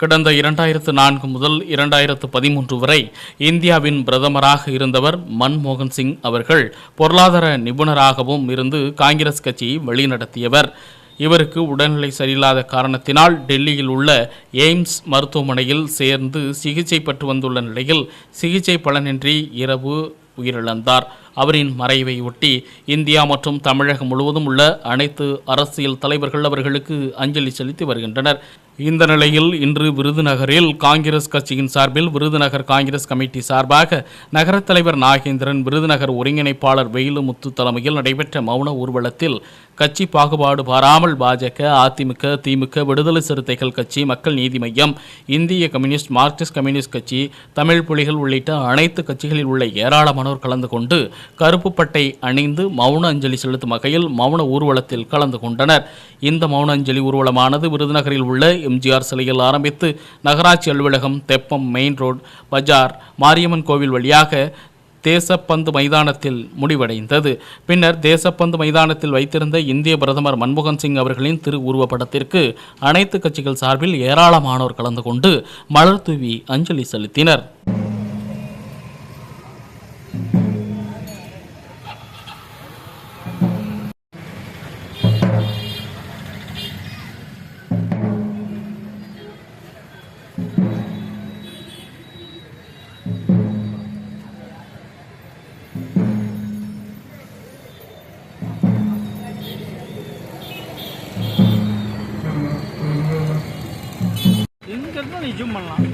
கடந்த இரண்டாயிரத்து நான்கு முதல் இரண்டாயிரத்து பதிமூன்று வரை இந்தியாவின் பிரதமராக இருந்தவர் மன்மோகன் சிங் அவர்கள் பொருளாதார நிபுணராகவும் இருந்து காங்கிரஸ் கட்சியை வழிநடத்தியவர். இவருக்கு உடல்நிலை சரியில்லாத காரணத்தினால் டெல்லியில் உள்ள எய்ம்ஸ் மருத்துவமனையில் சேர்ந்து சிகிச்சை பெற்று வந்துள்ள நிலையில் சிகிச்சை பலனின்றி இரவு உயிரிழந்தார். அவரின் மறைவை ஒட்டி இந்தியா மற்றும் தமிழகம் முழுவதும் உள்ள அனைத்து அரசியல் தலைவர்கள் அவர்களுக்கு அஞ்சலி செலுத்தி வருகின்றனர். இந்த நிலையில் இன்று விருதுநகரில் காங்கிரஸ் கட்சியின் சார்பில் விருதுநகர் காங்கிரஸ் கமிட்டி சார்பாக நகரத் தலைவர் நாகேந்திரன் விருதுநகர் ஒருங்கிணைப்பாளர் வெயிலுமுத்து தலைமையில் நடைபெற்ற மௌன ஊர்வலத்தில் கட்சி பாகுபாடு பாராமல் பாஜக அதிமுக திமுக விடுதலை சிறுத்தைகள் கட்சி மக்கள் நீதி மையம் இந்திய கம்யூனிஸ்ட் மார்க்சிஸ்ட் கம்யூனிஸ்ட் கட்சி தமிழ் புலிகள் உள்ளிட்ட அனைத்து கட்சிகளில் உள்ள ஏராளமானோர் கலந்து கொண்டு கருப்பு பட்டை அணிந்து மௌன அஞ்சலி செலுத்தும் வகையில் மௌன ஊர்வலத்தில் கலந்து கொண்டனர். இந்த மௌன அஞ்சலி ஊர்வலமானது விருதுநகரில் உள்ள எம்ஜிஆர் சிலையில் ஆரம்பித்து நகராட்சி அலுவலகம் தெப்பம் மெயின் ரோட் பஜார் மாரியம்மன் கோவில் வழியாக தேசப்பந்து மைதானத்தில் முடிவடைந்தது. பின்னர் தேசப்பந்து மைதானத்தில் வைத்திருந்த இந்திய பிரதமர் மன்மோகன் சிங் அவர்களின் திரு உருவப்படத்திற்கு அனைத்து கட்சிகள் சார்பில் ஏராளமானோர் கலந்து கொண்டு மலர் தூவி அஞ்சலி செலுத்தினர். நீ ஜூம் பண்ணலாம்